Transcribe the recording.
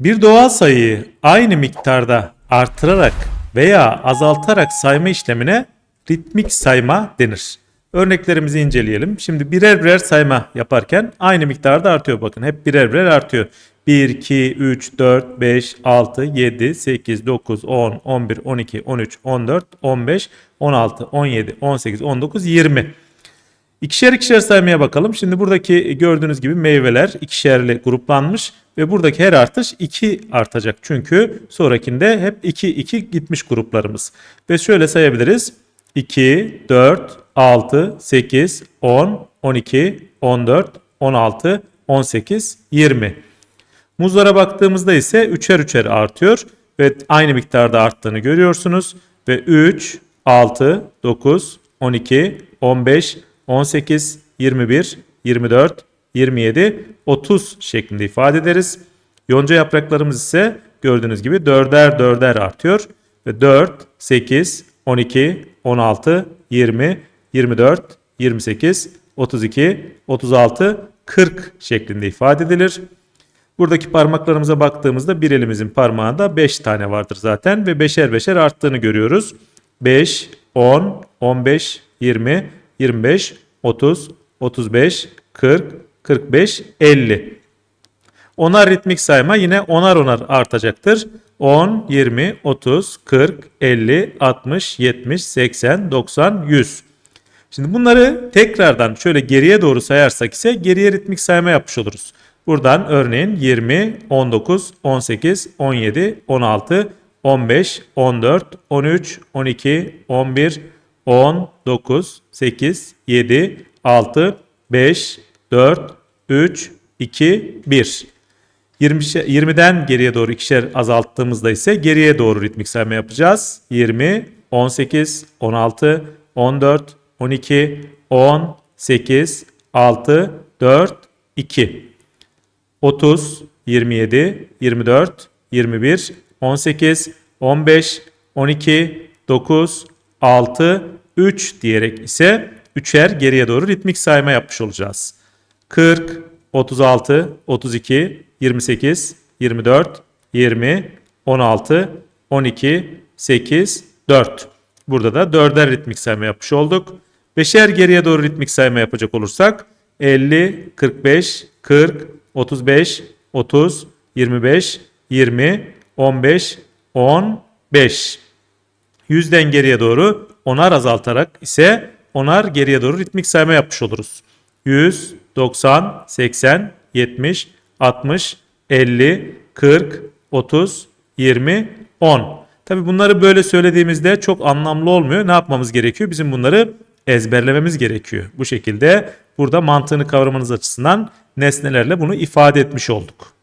Bir doğal sayıyı aynı miktarda artırarak veya azaltarak sayma işlemine ritmik sayma denir. Örneklerimizi inceleyelim. Şimdi birer birer sayma yaparken aynı miktarda artıyor bakın. Hep birer birer artıyor. 1, 2, 3, 4, 5, 6, 7, 8, 9, 10, 11, 12, 13, 14, 15, 16, 17, 18, 19, 20. İkişer ikişer saymaya bakalım. Şimdi buradaki gördüğünüz gibi meyveler ikişerli gruplanmış ve buradaki her artış 2 artacak. Çünkü sonrakinde hep 2 2 gitmiş gruplarımız. Ve şöyle sayabiliriz. 2 4 6 8 10 12 14 16 18 20. Muzlara baktığımızda ise üçer üçer artıyor ve aynı miktarda arttığını görüyorsunuz. Ve 3, 6, 9, 12, 15, 18, 21, 24, 27, 30 şeklinde ifade ederiz. Yonca yapraklarımız ise gördüğünüz gibi dörder dörder artıyor. Ve 4, 8, 12, 16, 20, 24, 28, 32, 36, 40 şeklinde ifade edilir. Buradaki parmaklarımıza baktığımızda bir elimizin parmağında 5 tane vardır zaten ve beşer beşer arttığını görüyoruz. 5, 10, 15, 20, 25, 30, 35, 40, 45, 50. Onar ritmik sayma yine onar onar artacaktır. 10, 20, 30, 40, 50, 60, 70, 80, 90, 100. Şimdi bunları tekrardan şöyle geriye doğru sayarsak ise geriye ritmik sayma yapmış oluruz. Buradan örneğin 20, 19, 18, 17, 16, 15, 14, 13, 12, 11, 10, 9, 8, 7, 6, 5, 4, 3, 2, 1. 20, 20'den geriye doğru ikişer azalttığımızda ise geriye doğru ritmik sayma yapacağız. 20, 18, 16, 14, 12, 10, 8, 6, 4, 2. 30, 27, 24, 21, 18, 15, 12, 9, 6, 3 diyerek ise üçer geriye doğru ritmik sayma yapmış olacağız. 40, 36, 32, 28, 24, 20, 16, 12, 8, 4. Burada da dörder ritmik sayma yapmış olduk. Beşer geriye doğru ritmik sayma yapacak olursak 50, 45, 40, 35, 30, 25, 20, 15, 15. Yüzden geriye doğru onar azaltarak ise onar geriye doğru ritmik sayma yapmış oluruz. 100, 90, 80, 70, 60, 50, 40, 30, 20, 10. Tabi bunları böyle söylediğimizde çok anlamlı olmuyor. Ne yapmamız gerekiyor? Bizim bunları ezberlememiz gerekiyor. Bu şekilde burada mantığını kavramanız açısından nesnelerle bunu ifade etmiş olduk.